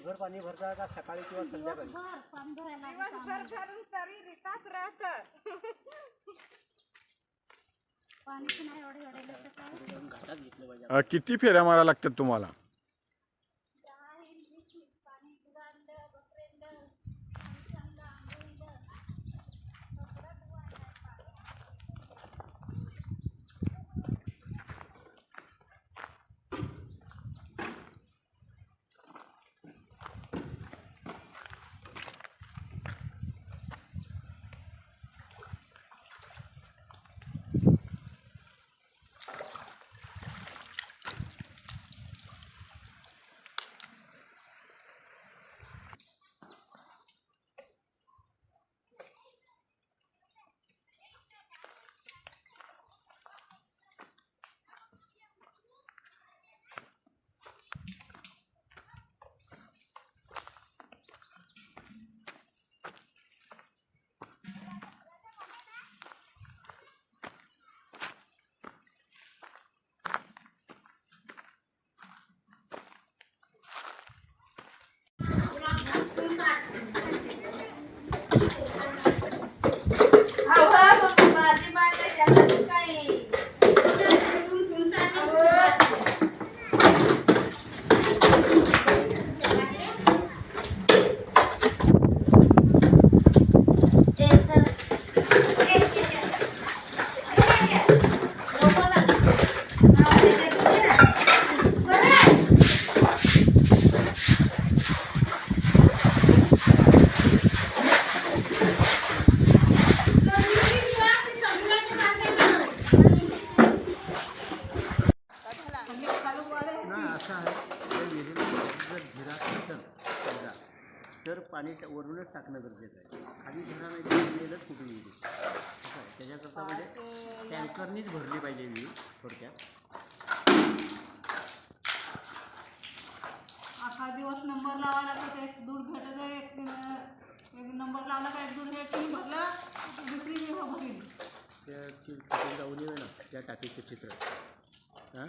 दिवसभर पाणी भरता का सकाळी किंवा संध्याकाळी? दिवसभर. भरून तरी रिकाच राहत. घाटात घेतलं पाहिजे. अ, किती फेऱ्या मारा लागतात तुम्हाला? तर पाणी वरूनच टाकणं गरजेचं आहे. खाली झिरा नाही कुठे येईल? त्याच्याकरता म्हणजे टँकरनीच भरली पाहिजे विहीर थोडक्यात. अख्खा दिवस नंबर लावा लागत एक दूध भेटत एक एक नंबर लावला का एक दूध एक भरला दुसरी मी भरली त्या जाऊन येऊ ना त्या टाकीचे चित्र. हां?